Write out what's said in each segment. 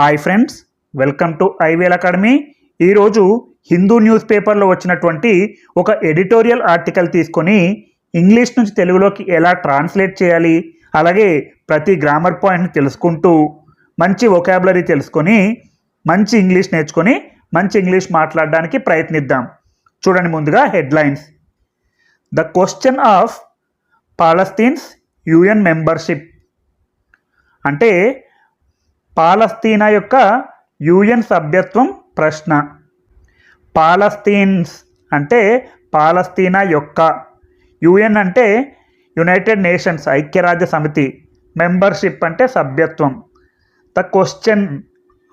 Hi friends welcome to ఐవేల్ academy ఈరోజు Hindu news పేపర్లో వచ్చినటువంటి ఒక ఎడిటోరియల్ ఆర్టికల్ తీసుకొని ఇంగ్లీష్ నుంచి తెలుగులోకి ఎలా ట్రాన్స్లేట్ చేయాలి అలాగే ప్రతి గ్రామర్ పాయింట్ని తెలుసుకుంటూ మంచి ఒకాబులరీ తెలుసుకొని మంచి ఇంగ్లీష్ నేర్చుకొని మంచి ఇంగ్లీష్ మాట్లాడడానికి ప్రయత్నిద్దాం. చూడండి ముందుగా headlines. The question of Palestine's UN membership అంటే పాలస్తీనా యొక్క యుఎన్ సభ్యత్వం ప్రశ్న. పాలస్తీన్స్ అంటే పాలస్తీనా యొక్క. యుఎన్ అంటే యునైటెడ్ నేషన్స్ ఐక్యరాజ్య సమితి మెంబర్షిప్ అంటే సభ్యత్వం. The question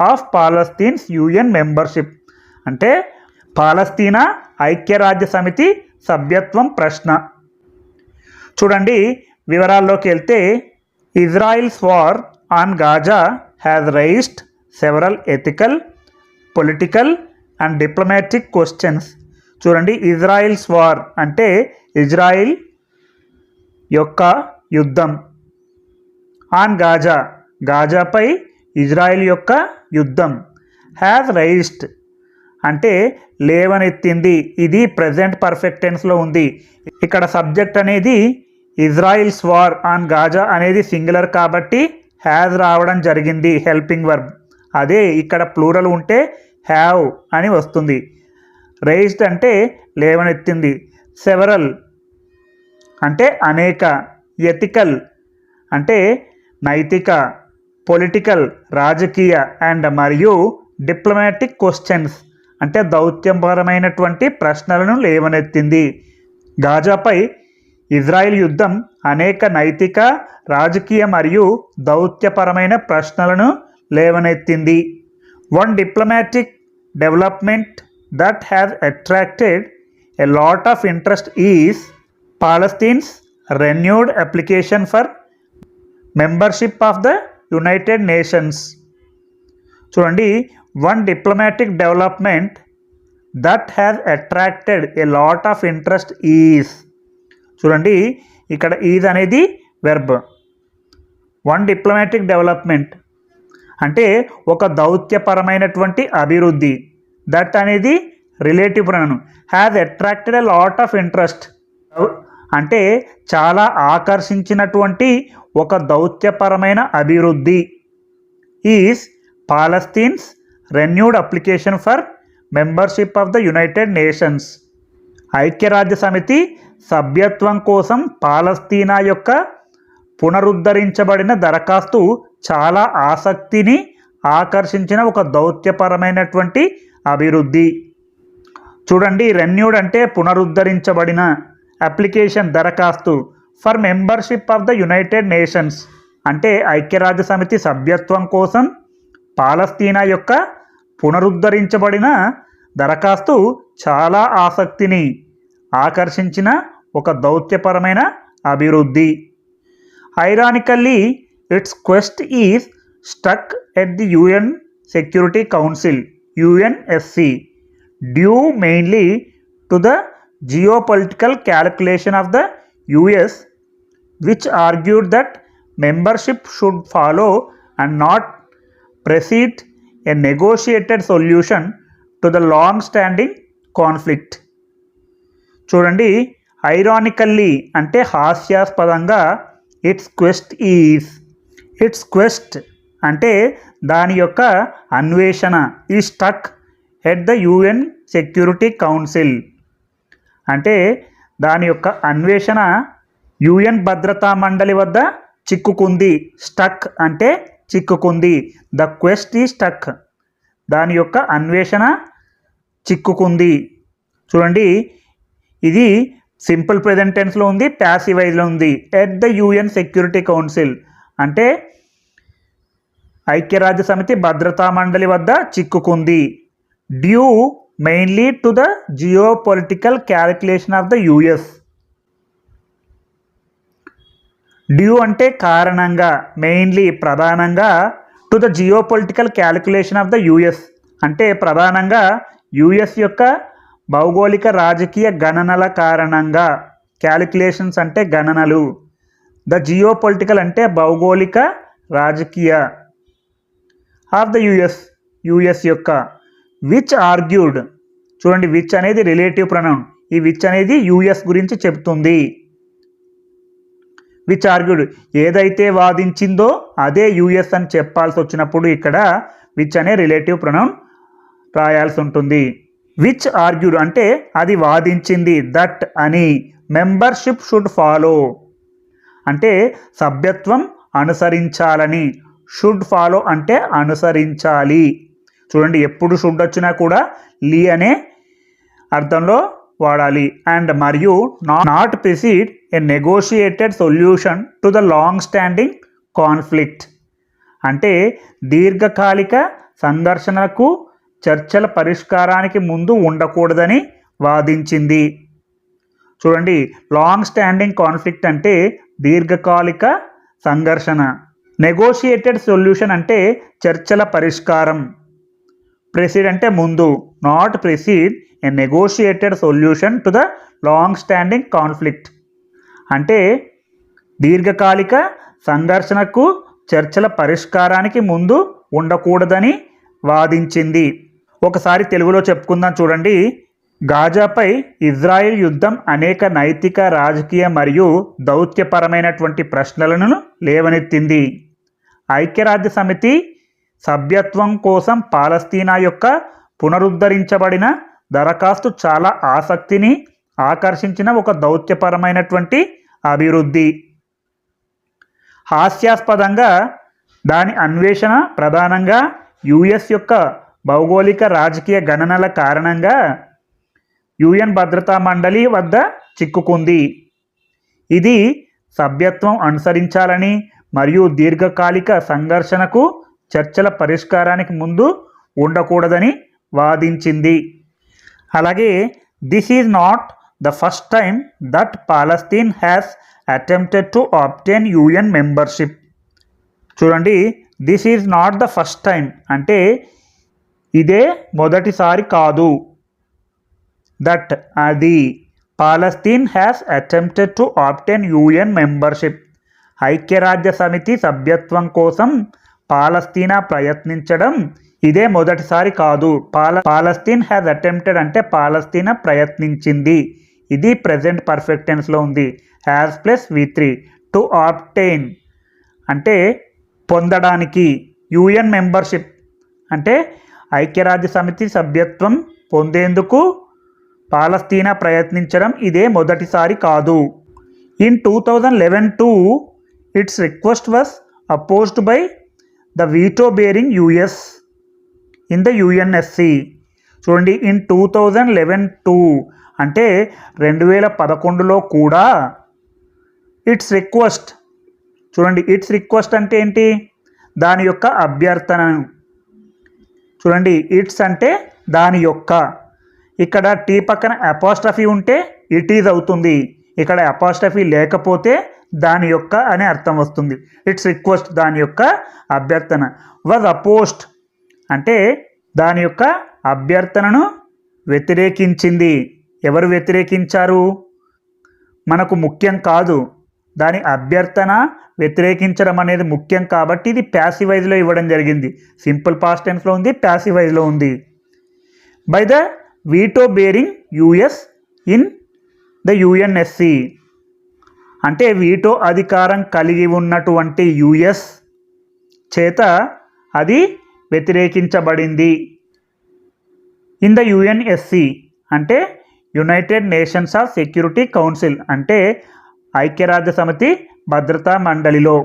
of Palestine's UN membership అంటే పాలస్తీనా ఐక్యరాజ్య సమితి సభ్యత్వం ప్రశ్న. చూడండి వివరాల్లోకి వెళ్తే Israel's war on Gaza has raised several ethical political and diplomatic questions చూడండి ఇజ్రాయిల్స్ వార్ అంటే ఇజ్రాయిల్ యొక్క యుద్ధం. ఆన్ గాజా గాజాపై ఇజ్రాయిల్ యొక్క యుద్ధం. హ్యాజ్ రైస్డ్ అంటే లేవనెత్తింది. ఇది ప్రజెంట్ పర్ఫెక్ట్ టెన్స్లో ఉంది. ఇక్కడ సబ్జెక్ట్ అనేది ఇజ్రాయిల్స్ వార్ ఆన్ గాజా అనేది సింగులర్ కాబట్టి హ్యాజ్ రావడం జరిగింది హెల్పింగ్ వర్బ్ అదే ఇక్కడ ప్లూరల్ ఉంటే హ్యావ్ అని వస్తుంది. రైస్డ్ అంటే లేవనెత్తింది. సెవరల్ అంటే అనేక. ఎథికల్ అంటే నైతిక పొలిటికల్ రాజకీయ అండ్ మరియు డిప్లొమాటిక్ క్వశ్చన్స్ అంటే దౌత్యపరమైనటువంటి ప్రశ్నలను లేవనెత్తింది. గాజాపై ఇజ్రాయిల్ యుద్ధం అనేక నైతిక రాజకీయ మరియు దౌత్యపరమైన ప్రశ్నలను లేవనెత్తింది. One diplomatic development that has attracted a lot of interest is Palestine's renewed application for membership of the United Nations చూడండి one diplomatic development that has attracted a lot of interest is చూడండి ఇక్కడ is అనేది verb one diplomatic development అంటే ఒక దౌత్యపరమైనటువంటి అభివృద్ధి. That అనేది relative ప్రణాను has attracted a lot of interest అంటే చాలా ఆకర్షించినటువంటి ఒక దౌత్యపరమైన అభివృద్ధి. Is Palestine's renewed application for membership of the United Nations ఐక్యరాజ్య సమితి సభ్యత్వం కోసం పాలస్తీనా యొక్క పునరుద్ధరించబడిన దరఖాస్తు చాలా ఆసక్తిని ఆకర్షించిన ఒక దౌత్యపరమైనటువంటి అభివృద్ధి. చూడండి రెన్యూడ్ అంటే పునరుద్ధరించబడిన అప్లికేషన్ దరఖాస్తు for membership of the United Nations. అంటే ఐక్యరాజ్య సమితి సభ్యత్వం కోసం పాలస్తీనా యొక్క పునరుద్ధరించబడిన దరఖాస్తు చాలా ఆసక్తిని ఆకర్షించిన ఒక దౌత్యపరమైన అభివృద్ధి. Ironically its quest is stuck at the UN security council UNSC due mainly to the geopolitical calculation of the US which argued that membership should follow and not precede a negotiated solution to the long standing conflict చూడండి ironically అంటే హాస్యాస్పదంగా its quest is its quest అంటే దాని యొక్క అన్వేషణ ఈ stuck head the UN security council అంటే దాని యొక్క అన్వేషణ యుఎన్ భద్రతా మండలి వద్ద చిక్కుకుంది స్టక్ అంటే చిక్కుకుంది. ద క్వెస్ట్ ఈ స్టక్ దాని యొక్క అన్వేషణ చిక్కుకుంది. చూడండి ఇది సింపుల్ ప్రెజెంట్ టెన్స్లో ఉంది ప్యాసివైజ్లో ఉంది. At the UN security council. అంటే ఐక్యరాజ్య సమితి భద్రతా మండలి వద్ద చిక్కుకుంది. Due mainly to the geo political calculation of the US. Due అంటే కారణంగా మెయిన్లీ ప్రధానంగా to the geo political calculation of the US అంటే ప్రధానంగా యుఎస్ యొక్క భౌగోళిక రాజకీయ గణనల కారణంగా క్యాలిక్యులేషన్స్ అంటే గణనలు. ద జియో పొలిటికల్ అంటే భౌగోళిక రాజకీయ ఆఫ్ ద యుఎస్ యుఎస్ యొక్క. విచ్ ఆర్గ్యూడ్ చూడండి విచ్ అనేది రిలేటివ్ ప్రొనౌన్ ఈ విచ్ అనేది యుఎస్ గురించి చెప్తుంది. విచ్ ఆర్గ్యూడ్ ఏదైతే వాదించిందో అదే యుఎస్ అని చెప్పాల్సి వచ్చినప్పుడు ఇక్కడ విచ్ అనే రిలేటివ్ ప్రొనౌన్ రాయాల్సి ఉంటుంది. విచ్ ఆర్గ్యూడ్ అంటే అది వాదించింది దట్ అని మెంబర్షిప్ షుడ్ ఫాలో. అంటే సభ్యత్వం అనుసరించాలని. షుడ్ ఫాలో అంటే అనుసరించాలి. చూడండి ఎప్పుడు షుడ్ వచ్చినా కూడా లీ అనే అర్థంలో వాడాలి. అండ్ మరియు not precede a negotiated solution to the long standing conflict అంటే దీర్ఘకాలిక సంఘర్షణకు చర్చల పరిష్కారానికి ముందు ఉండకూడదని వాదించింది. చూడండి లాంగ్ స్టాండింగ్ కాన్ఫ్లిక్ట్ అంటే దీర్ఘకాలిక సంఘర్షణ. నెగోషియేటెడ్ సొల్యూషన్ అంటే చర్చల పరిష్కారం. ప్రెసిడ్ అంటే ముందు not precede a negotiated solution to the long standing conflict అంటే దీర్ఘకాలిక సంఘర్షణకు చర్చల పరిష్కారానికి ముందు ఉండకూడదని వాదించింది. ఒకసారి తెలుగులో చెప్పుకుందాం చూడండి. గాజాపై ఇజ్రాయిల్ యుద్ధం అనేక నైతిక రాజకీయ మరియు దౌత్యపరమైనటువంటి ప్రశ్నలను లేవనెత్తింది. ఐక్యరాజ్య సమితి సభ్యత్వం కోసం పాలస్తీనా యొక్క పునరుద్ధరించబడిన దరఖాస్తు చాలా ఆసక్తిని ఆకర్షించిన ఒక దౌత్యపరమైనటువంటి అభివృద్ధి. హాస్యాస్పదంగా దాని అన్వేషణ ప్రధానంగా యుఎస్ యొక్క భౌగోళిక రాజకీయ గణనల కారణంగా యుఎన్ భద్రతా మండలి వద్ద చిక్కుకుంది. ఇది సభ్యత్వం అనుసరించాలని మరియు దీర్ఘకాలిక సంఘర్షణకు చర్చల పరిష్కారానికి ముందు ఉండకూడదని వాదించింది. అలాగే this is not the first time that Palestine has attempted to obtain UN membership. చూడండి this is not the first time అంటే ఇదే మొదటిసారి కాదు. దట్ అది Palestine has attempted to obtain UN membership. ఐక్యరాజ్య సమితి సభ్యత్వం కోసం పాలస్తీనా ప్రయత్నించడం ఇదే మొదటిసారి కాదు. పాల పాలస్తీన్ హ్యాజ్ అటెంప్టెడ్ అంటే పాలస్తీనా ప్రయత్నించింది. ఇది ప్రజెంట్ పర్ఫెక్ట్ టెన్స్లో ఉంది. Has plus V three to obtain అంటే పొందడానికి. యుఎన్ మెంబర్షిప్ అంటే ఐక్యరాజ్య సమితి సభ్యత్వం పొందేందుకు పాలస్తీనా ప్రయత్నించడం ఇదే మొదటిసారి కాదు. In two thousand eleven too its request was opposed by the veto bearing US in the UNSC. చూడండి in two thousand eleven too అంటే రెండు వేల పదకొండులో కూడా ఇట్స్ రిక్వెస్ట్. చూడండి ఇట్స్ రిక్వెస్ట్ అంటే ఏంటి? దాని యొక్క అభ్యర్థనను. చూడండి ఇట్స్ అంటే దాని యొక్క. ఇక్కడ టీ పక్కన అపాస్ట్రఫీ ఉంటే ఇట్ ఈజ్ అవుతుంది. ఇక్కడ అపాస్ట్రఫీ లేకపోతే దాని యొక్క అనే అర్థం వస్తుంది. ఇట్స్ రిక్వెస్ట్ దాని యొక్క అభ్యర్థన. వాజ్ అపోస్ట్ అంటే దాని యొక్క అభ్యర్థనను వ్యతిరేకించింది. ఎవరు వ్యతిరేకించారు? మనకు ముఖ్యం కాదు. దాని అభ్యర్థన వ్యతిరేకించడం అనేది ముఖ్యం కాబట్టి ఇది ప్యాసివైజ్లో ఇవ్వడం జరిగింది. సింపుల్ పాస్ట్ టెన్స్లో ఉంది ప్యాసివైజ్లో ఉంది. By the veto bearing US in the UNSC అంటే వీటో అధికారం కలిగి ఉన్నటువంటి యుఎస్ చేత అది వ్యతిరేకించబడింది. ఇన్ ద యుఎన్ఎస్సి అంటే United Nations of Security Council అంటే ఐక్యరాజ్య సమితి భద్రతా మండలిలో.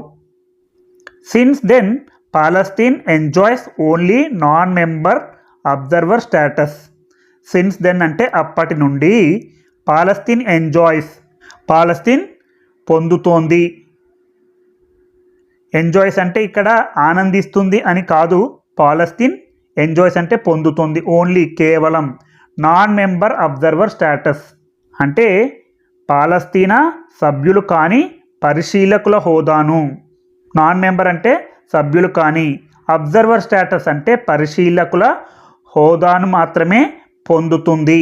Since then Palestine enjoys only non member observer status since then అంటే అప్పటి నుండి పాలస్తీన్ ఎంజాయ్స్ పాలస్తీన్ పొందుతోంది. ఎంజాయ్స్ అంటే ఇక్కడ ఆనందిస్తుంది అని కాదు. పాలస్తీన్ ఎంజాయ్స్ అంటే పొందుతుంది. ఓన్లీ కేవలం నాన్ మెంబర్ అబ్జర్వర్ స్టేటస్ అంటే పాలస్తీనా సభ్యులు కాని పరిశీలకుల హోదాను. నాన్ మెంబర్ అంటే సభ్యులు కాని అబ్జర్వర్ స్టేటస్ అంటే పరిశీలకుల హోదాను మాత్రమే పొందుతుంది.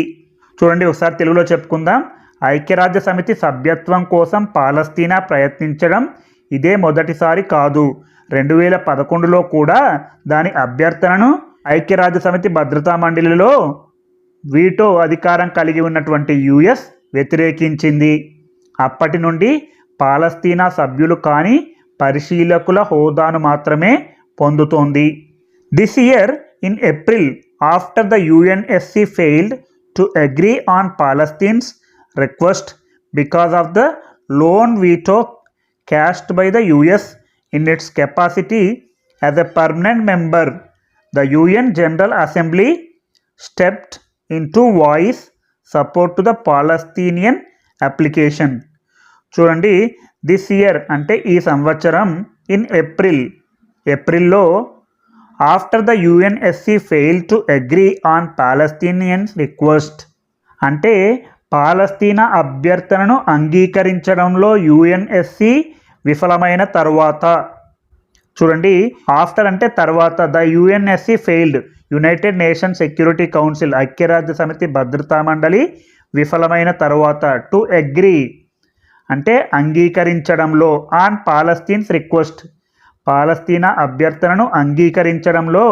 చూడండి ఒకసారి తెలుగులో చెప్పుకుందాం. ఐక్యరాజ్య సమితి సభ్యత్వం కోసం పాలస్తీనా ప్రయత్నించడం ఇదే మొదటిసారి కాదు. రెండు వేల పదకొండులో కూడా దాని అభ్యర్థనను ఐక్యరాజ్య సమితి భద్రతా మండలిలో వీటో అధికారం కలిగి ఉన్నటువంటి యుఎస్ వ్యతిరేకించింది. అప్పటి నుండి పాలస్తీనా సభ్యులు కాని పరిశీలకుల హోదాను మాత్రమే పొందుతోంది. This year in April after the UNSC failed to agree on Palestine's request because of the lone veto cast by the US in its capacity as a permanent member the UN General Assembly stepped in to voice support to the Palestinian application చూడండి this year అంటే ఈ సంవత్సరం in April ఏప్రిల్లో after the UNSC fail to agree on Palestinians request అంటే పాలస్తీనా అభ్యర్థనను అంగీకరించడంలో UNSC విఫలమైన తరువాత. చూడండి ఆఫ్టర్ అంటే తర్వాత. The UNSC failed. United Nation Security Council ఐక్యరాజ్య సమితి భద్రతా మండలి విఫలమైన తర్వాత. To agree. అంటే అంగీకరించడంలో. On పాలస్తీన్స్ request. పాలస్తీనా అభ్యర్థనను అంగీకరించడంలో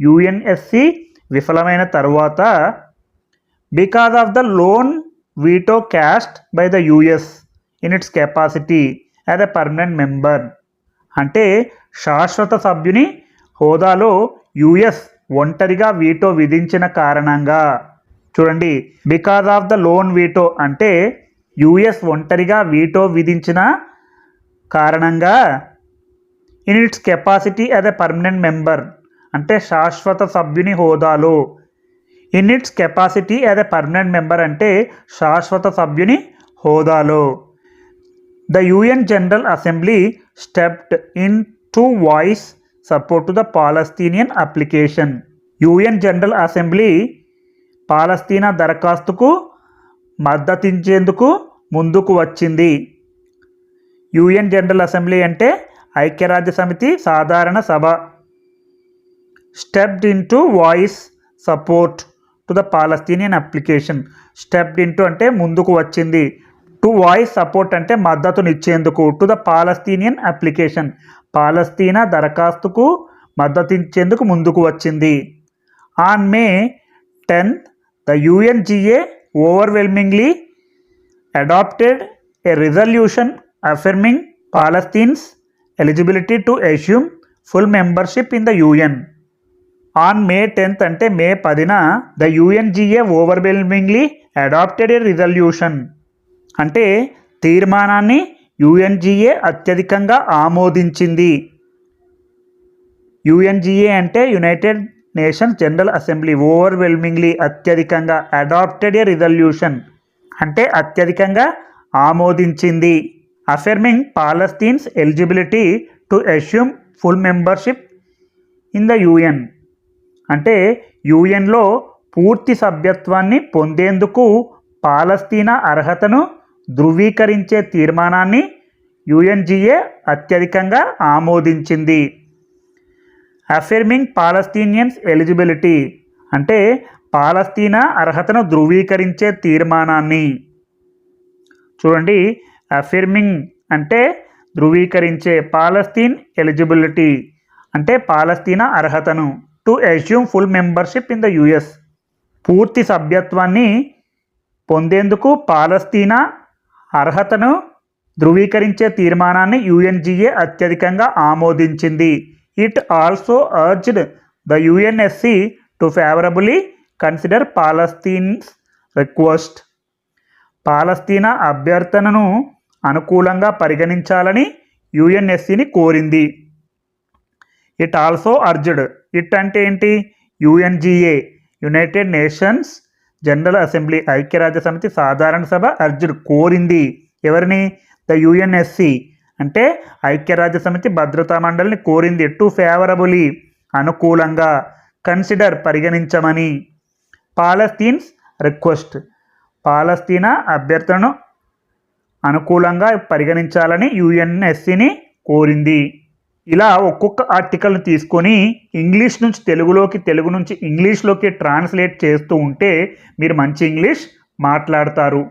యుఎన్ఎస్సి విఫలమైన తర్వాత. Because of the lone veto cast by the US in its capacity as a permanent member అంటే శాశ్వత సభ్యుని హోదాలో యుఎస్ ఒంటరిగా వీటో విధించిన కారణంగా. చూడండి because of the lone veto అంటే యుఎస్ ఒంటరిగా వీటో విధించిన కారణంగా in its capacity as a permanent member అంటే శాశ్వత సభ్యుని హోదాలో. In its capacity as a permanent member అంటే శాశ్వత సభ్యుని హోదాలో. The UN General Assembly stepped in to voice support to the Palestinian application. UN General Assembly పాలస్తీనా దరఖాస్తుకు మద్దతించేందుకు ముందుకు వచ్చింది. యుఎన్ జనరల్ అసెంబ్లీ అంటే ఐక్యరాజ్య సమితి సాధారణ సభ. Stepped in to voice support to the Palestinian application stepped into అంటే ముందుకు వచ్చింది. టు వాయిస్ సపోర్ట్ అంటే మద్దతునిచ్చేందుకు టు ద పాలస్తీనియన్ అప్లికేషన్ పాలస్తీనా దరఖాస్తుకు మద్దతిచ్చేందుకు ముందుకు వచ్చింది. On May tenth the UNGA overwhelmingly adopted a resolution affirming Palestine's eligibility to assume full membership in the UN on May tenth అంటే మే పదిన the UNGA overwhelmingly adopted a resolution అంటే తీర్మానాన్ని UNGA అత్యధికంగా ఆమోదించింది. యుఎన్జిఏ అంటే United Nations General Assembly overwhelmingly అత్యధికంగా adopted a resolution అంటే అత్యధికంగా ఆమోదించింది. Affirming Palestine's eligibility to assume full membership in the UN అంటే యుఎన్లో పూర్తి సభ్యత్వాన్ని పొందేందుకు పాలస్తీనా అర్హతను ధృవీకరించే తీర్మానాన్ని యుఎన్జిఏ అత్యధికంగా ఆమోదించింది. అఫిర్మింగ్ పాలస్తీనియన్స్ ఎలిజిబిలిటీ అంటే పాలస్తీనా అర్హతను ధృవీకరించే తీర్మానాన్ని. చూడండి అఫిర్మింగ్ అంటే ధృవీకరించే పాలస్తీన్ ఎలిజిబిలిటీ అంటే పాలస్తీనా అర్హతను. To assume full membership in the US పూర్తి సభ్యత్వాన్ని పొందేందుకు పాలస్తీనా అర్హతను ధృవీకరించే తీర్మానాన్ని యుఎన్జిఏ అత్యధికంగా ఆమోదించింది. It also urged the UNSC to favourably consider Palestine's request పాలస్తీనా అభ్యర్థనను అనుకూలంగా పరిగణించాలని యుఎన్ఎస్సిని కోరింది. ఇట్ ఆల్సో అర్జ్డ్ ఇట్ అంటే ఏంటి? UNGA United Nations General Assembly ఐక్యరాజ్య సమితి సాధారణ సభ అర్జుడ్ కోరింది. ఎవరిని? The UNSC. అంటే ఐక్యరాజ్య సమితి భద్రతా మండలిని కోరింది. To favourably? అనుకూలంగా. కన్సిడర్ పరిగణించమని. పాలస్తీన్స్ రిక్వెస్ట్. పాలస్తీనా అభ్యర్థనను అనుకూలంగా పరిగణించాలని యుఎన్ఎస్సిని కోరింది. ఇలా ఒక్కొక్క ఆర్టికల్ని తీసుకొని ఇంగ్లీష్ నుంచి తెలుగులోకి తెలుగు నుంచి ఇంగ్లీష్లోకి ట్రాన్స్లేట్ చేస్తూ ఉంటే మీరు మంచి ఇంగ్లీష్ మాట్లాడతారు.